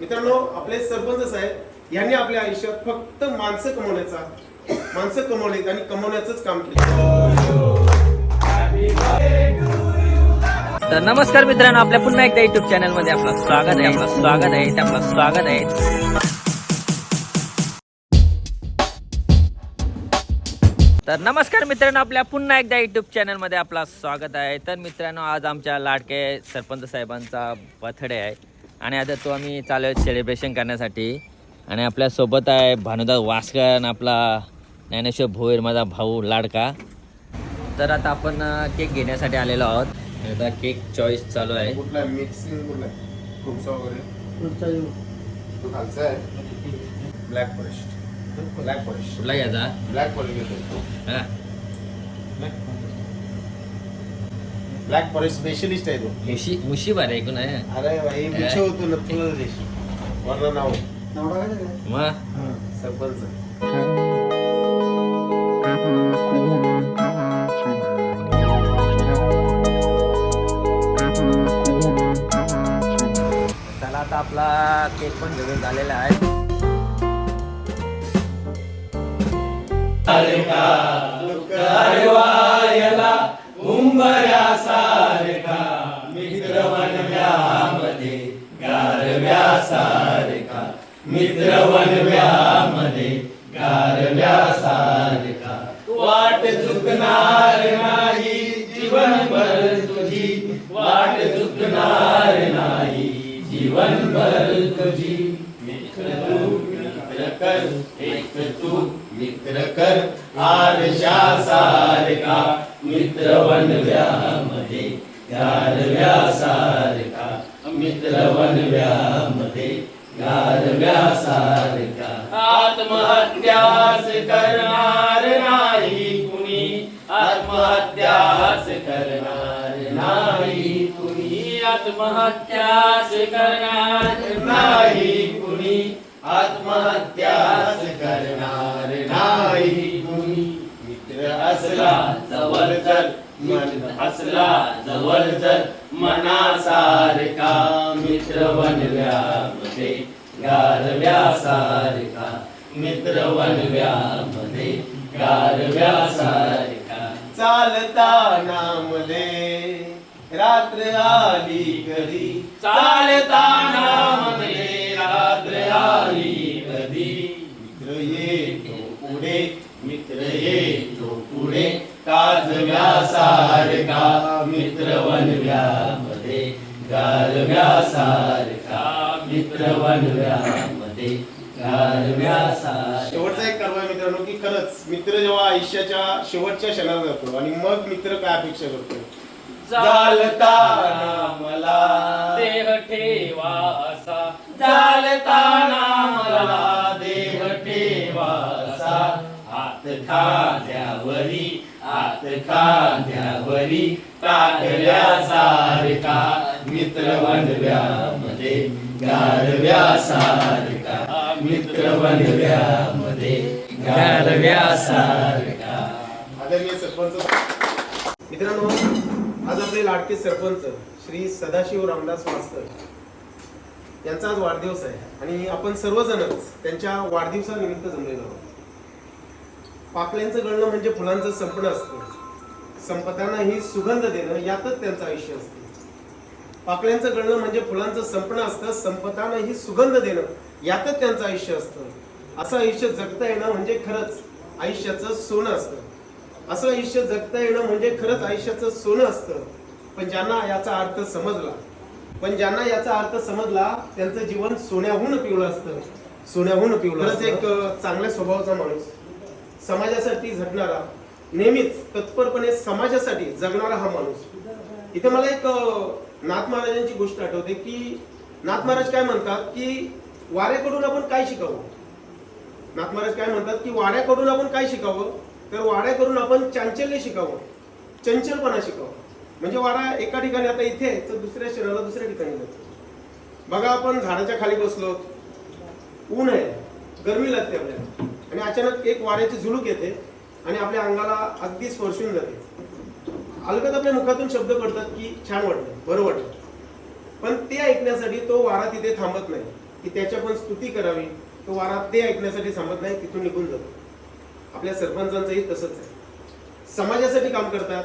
मित्रांनो आपले सरपंच साहेब यांनी आपल्या आयुष्यात फक्त माणसं कमवण्याचा माणसं कमवलीत आणि कमवण्याचंच काम केलं. तर नमस्कार मित्रांनो आपल्या पुन्हा एकदा युट्यूब चॅनलमध्ये आपलं स्वागत आहे आपलं स्वागत आहे आपलं स्वागत आहे. तर नमस्कार मित्रांनो आपल्या पुन्हा एकदा युट्यूब चॅनलमध्ये आपलं स्वागत आहे. तर मित्रांनो आज आमच्या लाडके सरपंच साहेबांचा बर्थडे आहे. आणि आता तो आम्ही चालू आहे सेलिब्रेशन करण्यासाठी. आणि आपल्यासोबत आहे भानुदास वास्कर आणि आपला ज्ञानेश्वर भोईर माझा भाऊ लाडका. तर आता आपण केक घेण्यासाठी आलेलो आहोत. आता केक चॉईस चालू आहे. ब्लॅक फॉरेस्ट ब्लॅक फॉरेस्ट कुठला घ्यायचा ब्लॅक फॉरेस्ट घेतो हा. ब्लॅक फॉरेस्ट स्पेशलिस्ट आहे तो. मुशी मुशी बारे ऐकून आहे अरे भाई मिक्ष होतो ना तुला देश. नाव. मग सरपंच चला आता आपला केक पण घेऊन झालेला आहे. कारवायला उंबऱ्यासारखा मित्र वनव्यामध्ये गारव्या सारखा मित्र वनव्यामध्ये गारव्या सारखा वाट चुकणार नाही जीवनभर तुझी. वाट चुकणार नाही जीवनभर मित्र बनव्यामध्ये गारव्यासारखा आत्महत्यास करणार नाही कुणी. आत्महत्यास करणार नाही कुणी. आत्महत्यास करणार नाही कुणी. आत्महत्यास करणार नाही कुणी. मित्र असला जवळ जर मन असला जवळ जर मनासारखा मित्र बनव्यामध्ये गारव्यासारखा मित्र बनव्यामध्ये गारव्यासारखा चालताना मध्ये रात्र आली घरी. चालता गारव्यासारखा मित्र गारव्यासारखा शेवटचा एक आहे मित्रांनो की खरंच मित्र जेव्हा आयुष्याच्या शेवटच्या क्षणाला जातो आणि मग मित्र काय अपेक्षा करतो चालताना मला देह ठेवा असा. चालताना मला देह ठेवा असा. हात खांद्यावरी हात खांद्यावरी टाकल्यासारखा मित्र बनव्यामध्ये गारव्यासारखा. मित्र बनव्यामध्ये गारव्यासारखा. आदरणीय सरपंच मित्रांनो आज आपले लाडके सरपंच श्री सदाशिव रामदास मास्तर यांचा आज वाढदिवस आहे आणि आपण सर्वजणच त्यांच्या वाढदिवसानिमित्त जमलेलो आहोत. पाकळ्यांचं गळणं म्हणजे फुलांचं संपणं असतं. संपताना ही सुगंध देणं यातच त्यांचं आयुष्य असतं. पाकळ्यांचं गळणं म्हणजे फुलांचं संपणं असतं संपताना ही सुगंध देणं यातच त्यांचं आयुष्य असतं. असं आयुष्य जगता येणं म्हणजे खरंच आयुष्याचं सोनं असतं. असं आयुष्य जगता येणं म्हणजे खरंच आयुष्याचं सोनं असतं. पण ज्यांना याचा अर्थ समजला पण ज्यांना याचा अर्थ समजला त्यांचं जीवन सोन्याहून पिवळं असतं. सोन्याहून पिवळं खरंच एक चांगल्या स्वभावाचा माणूस समाजासाठी झटणारा नेहमीच तत्परपणे समाजासाठी जगणारा हा माणूस. इथे मला एक नाथ महाराजांची गोष्ट आठवते की नाथ महाराज काय म्हणतात की वाऱ्याकडून आपण काय शिकावं? नाथ महाराज काय म्हणतात की वाड्याकडून आपण काय शिकावं? तर वाड्याकडून आपण चांचल्य शिकावं चंचलपणा शिकावं. म्हणजे वाडा एका ठिकाणी आता इथे तर दुसऱ्या शहराला दुसऱ्या ठिकाणी जातो. बघा आपण झाडाच्या खाली बसलो ऊन आहे गरमी लागते आपल्याला. आणि अचानक एक वाऱ्याची झुळूक येते आणि आपल्या अंगाला अगदी स्पर्शून जाते. अलगत आपल्या मुखातून शब्द पडतात की छान वाटलं बरं वाटलं. पण ते ऐकण्यासाठी तो वारा तिथे थांबत नाही की त्याच्या पण स्तुती करावी. तो वारा ते ऐकण्यासाठी थांबत नाही तिथून निघून जातो. आपल्या सरपंचांचंही तसंच आहे. समाजासाठी काम करतात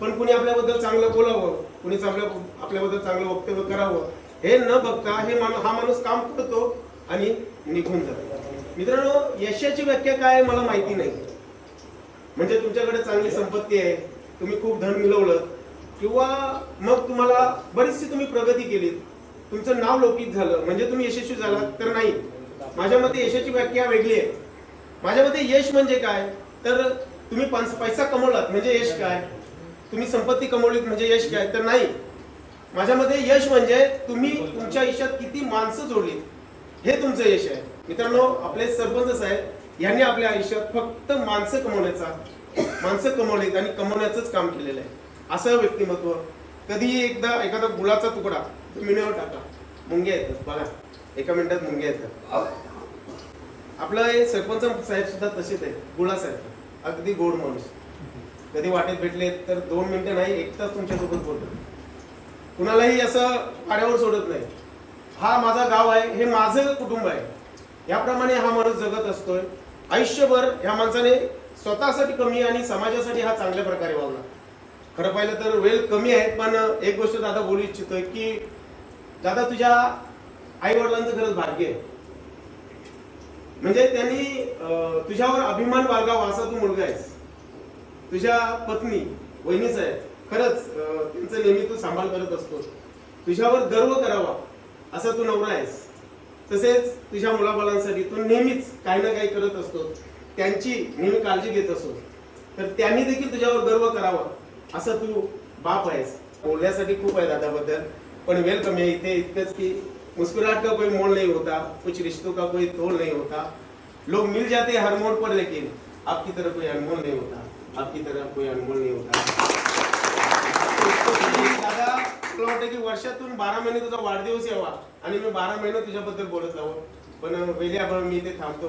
पण कुणी आपल्याबद्दल चांगलं बोलावं कुणी चांगलं आपल्याबद्दल चांगलं वक्तव्य करावं हे न बघता हे माणूस हा माणूस काम करतो आणि निघून जातो. मित्रांनो यशाची व्याख्या काय मला माहिती नाही. म्हणजे तुमच्याकडे चांगली संपत्ती आहे तुम्ही खूप धन मिळवलं किंवा मग तुम्हाला बरीचशी तुम्ही प्रगती केली. तुमचं नाव लौकिक झालं म्हणजे तुम्ही यशस्वी झालात तर नाही. माझ्या मते यशाची व्याख्या वेगळी आहे. माझ्या मते यश म्हणजे काय? तर तुम्ही पैसा कमवलात म्हणजे यश काय? तुम्ही संपत्ती कमवलीत म्हणजे यश काय? तर नाही. माझ्या मते यश म्हणजे तुम्ही तुमच्या आयुष्यात किती माणसं जोडलीत हे तुमचं यश आहे. मित्रांनो आपले सरपंच साहेब यांनी आपल्या आयुष्यात फक्त माणसं कमवण्याचा माणसं कमवलीत आणि कमवण्याचंच काम केलेलं आहे. असं व्यक्तिमत्व. कधीही एकदा एखादा गुलाचा तुकडा जमिनीवर टाका. मुंग्या येतात बघा. एका मिनिटात मुंग्या येतात. आपलं हे सरपंच साहेब सुद्धा तसेच आहे गुळासाहेब अगदी गोड माणूस. कधी वाटेत भेटले तर दोन मिनिटं नाही एक तास तुमच्यासोबत बोलतात. कुणालाही असं पाण्यावर सोडत नाही. हा माझा गाव आहे हे माझं कुटुंब आहे. याप्रमाणे हा माणूस जगत असतोय. आयुष्यभर ह्या माणसाने स्वतःसाठी कमी आणि समाजासाठी हा चांगल्या प्रकारे वावला खरं पाहिलं तर वेळ कमी आहेत पण एक गोष्ट दादा बोलू इच्छितोय की दादा तुझ्या आई वडिलांचं खरंच भाग्य आहे. म्हणजे त्यांनी तुझ्यावर अभिमान बाळगावा असा तू मुलगा आहेस. तुझ्या पत्नी वहिनीच आहे खरंच त्यांचं नेहमी तू सांभाळ करत असतो. तुझ्यावर गर्व करावा असा तू नवरा आहेस. तसेच तुझ्या मुलाबाळांसाठी तू नेहमीच काही ना काही करत असतो. त्यांची नेहमी काळजी घेत असो तर त्यांनी देखील तुझ्यावर गर्व करावा. असं तू बाप आहेस. बोलण्यासाठी खूप आहे दादाबद्दल पण वेलकम आहे इथे इतकंच की मुस्कुराट का कोई मोल नहीं होता कुछ रिश्तों का कोई तोल नहीं होता. लोग मिल जाते हर मोड़ पर लेकिन आपकी तरह कोई अनमोल नहीं होता. आपकी तरह कोई अनमोल नहीं होता. दादा तुला वाटतं की वर्षातून बारा महिने तुझा वाढदिवस यावा आणि मी बारा महिने तुझ्याबद्दल बोलत जावं पण वेगळ्या मी इथे थांबतो.